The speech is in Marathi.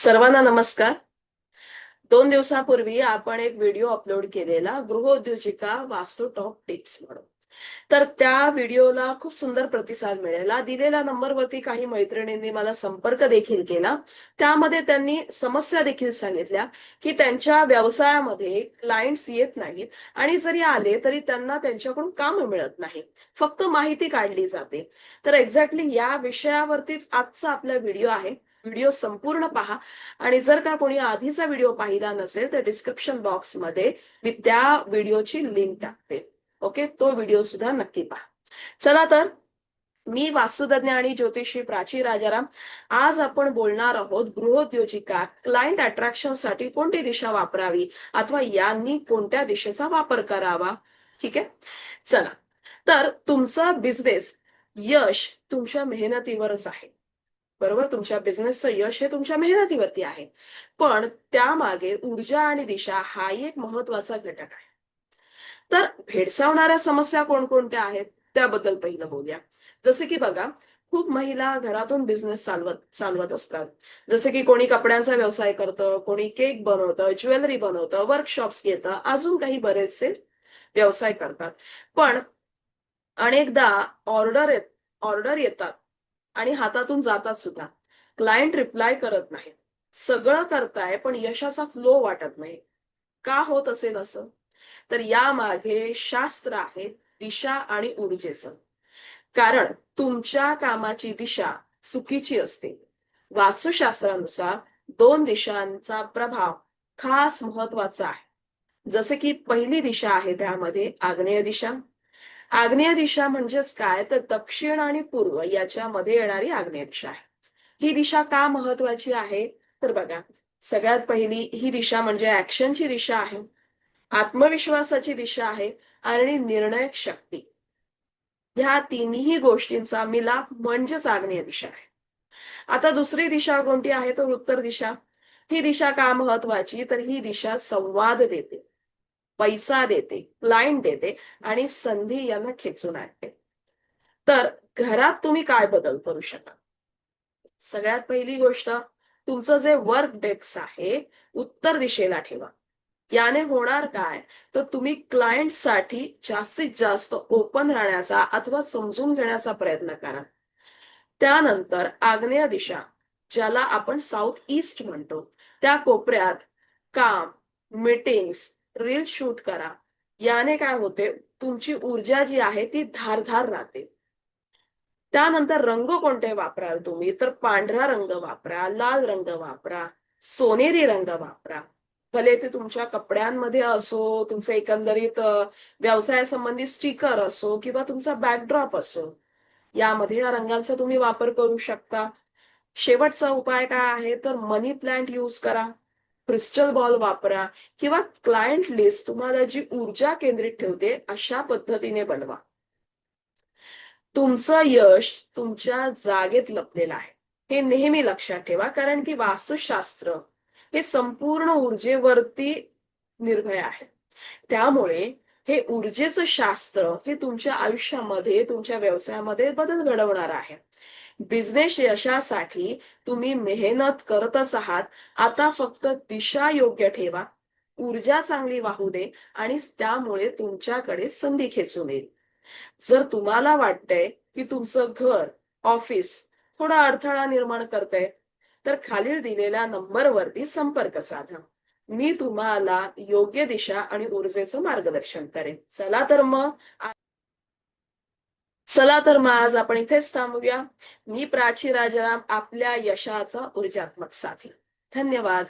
सर्वांना नमस्कार. दोन दिवसापूर्वी आपण एक व्हिडिओ अपलोड केलेला गृहोद्योजिका वास्तू टॉप टिप्स म्हणून. तर त्या व्हिडिओला खूप सुंदर प्रतिसाद मिळाला. दिलेल्या नंबरवरती काही मैत्रिणींनी मला संपर्क देखील केला. त्यामध्ये त्यांनी समस्या देखील सांगितल्या की त्यांच्या व्यवसायामध्ये क्लायंट्स येत नाहीत आणि जरी आले तरी त्यांना त्यांच्याकडून काम मिळत नाही. फक्त माहिती काढली जाते. तर एक्झॅक्टली या विषयावरतीच आजचा आपला व्हिडिओ आहे. व्हिडिओ संपूर्ण पहा. आणि जर का कोणी आधीचा व्हिडिओ पाहिला नसेल तर डिस्क्रिप्शन बॉक्समध्ये मी त्या व्हिडिओची लिंक टाकते. ओके तो व्हिडिओ सुद्धा नक्की पहा. चला तर मी वास्तुतज्ञ आणि ज्योतिषी प्राची राजाराम. आज आपण बोलणार आहोत गृहोद्योजिका क्लायंट अट्रॅक्शनसाठी कोणती दिशा वापरावी अथवा यांनी कोणत्या दिशेचा वापर करावा? ठीक आहे? चला. तर तुमचा बिझनेस यश तुमच्या मेहनतीवरच आहे. बरोबर? तुमच्या बिझनेसचं यश हे तुमच्या मेहनतीवरती आहे. पण त्यामागे ऊर्जा आणि दिशा हा एक महत्त्वाचा घटक आहे. तर भेडसावणाऱ्या समस्या कोणकोणत्या आहेत? त्याबद्दल पहिलं बोलूया. जसे की बघा खूप महिला घरातून बिझनेस चालवत चालवत असतात. जसे की कोणी कपड्यांचा व्यवसाय करतं कोणी केक बनवतं ज्वेलरी बनवतं वर्कशॉप्स घेतं अजून काही बरेचसे व्यवसाय करतात. पण अनेकदा ऑर्डर येत ऑर्डर येतात. आणि हातातून जातात सुद्धा. क्लायंट रिप्लाय करत नाही. सगळं करताय पण यशाचा फ्लो वाटत नाही. का होत असेल असं? तर यामागे शास्त्र आहे दिशा आणि ऊर्जेचं. कारण तुमच्या कामाची दिशा चुकीची असते. वास्तुशास्त्रानुसार दोन दिशांचा प्रभाव खास महत्त्वाचा आहे. जसे की पहिली दिशा आहे त्यामध्ये आग्नेय दिशा आग्नेय दिशा म्हणजेच काय? तर दक्षिण आणि पूर्व याच्यामध्ये येणारी आग्नेय दिशा आहे. ही दिशा का महत्वाची आहे? तर बघा सगळ्यात पहिली ही दिशा म्हणजे ऍक्शनची दिशा आहे आत्मविश्वासाची दिशा आहे आणि निर्णय शक्ती. ह्या तिन्ही गोष्टींचा मिलाप म्हणजेच आग्नेय दिशा आहे. आता दुसरी दिशा कोणती आहे? तर उत्तर दिशा. ही दिशा का महत्वाची? तर ही दिशा संवाद देते. पैसा देते क्लायंट देते आणि संधी यांना खेचून आणते. तर घरात तुम्ही काय बदल करू शकाल? सगळ्यात पहिली गोष्ट तुमचं जे वर्क डेस्क आहे उत्तर दिशेला ठेवा. याने होणार काय? तर तुम्ही क्लायंटसाठी जास्तीत जास्त ओपन राहण्याचा अथवा समजून घेण्याचा प्रयत्न करा. त्यानंतर आग्नेय दिशा ज्याला आपण साऊथ ईस्ट म्हणतो त्या कोपऱ्यात काम मीटिंग्स रील शूट करा. याने काय होते तुमची ऊर्जा जी आहे ती धारधार राहते. त्यानंतर रंग कोणते वापराल तुम्ही? तर पांढरा रंग वापरा लाल रंग वापरा सोनेरी रंग वापरा. भले ते तुमच्या कपड्यांमध्ये असो तुमचं एकंदरीत व्यवसायासंबंधी स्टिकर असो किंवा तुमचा बॅकड्रॉप असो यामध्ये या रंगांचा तुम्ही वापर करू शकता. शेवटचा उपाय काय आहे? तर मनी प्लांट यूज करा. क्रिस्टल बॉल वापरा किंवा क्लायंट लिस्ट तुम्हाला जी ऊर्जा केंद्रित ठेवते अशा पद्धतीने बनवा. तुमचं यश तुमच्या जागेत लपलेलं आहे. हे नेहमी लक्षात ठेवा कारण की वास्तुशास्त्र हे संपूर्ण ऊर्जेवरती निर्भय आहे. त्यामुळे हे ऊर्जेचं शास्त्र हे तुमच्या आयुष्यामध्ये तुमच्या व्यवसायामध्ये बदल घडवणार आहे. बिझनेस यशासाठी तुम्ही मेहनत करतच आहात आता फक्त दिशा योग्य ठेवा. ऊर्जा चांगली वाहू दे आणि त्यामुळे तुमच्याकडे संधी खेचून येईल जर तुम्हाला वाटतंय की तुमचं घर ऑफिस थोडा अडथळा निर्माण करतंय तर खालील दिलेल्या नंबरवरती संपर्क साधा. मी तुम्हाला योग्य दिशा आणि ऊर्जेचं मार्गदर्शन करेन. चला तर मग चला तर मग आज आपण इथेच थांबूया. मी प्राची राजाराम आपल्या यशाचा ऊर्जात्मक साथी. धन्यवाद.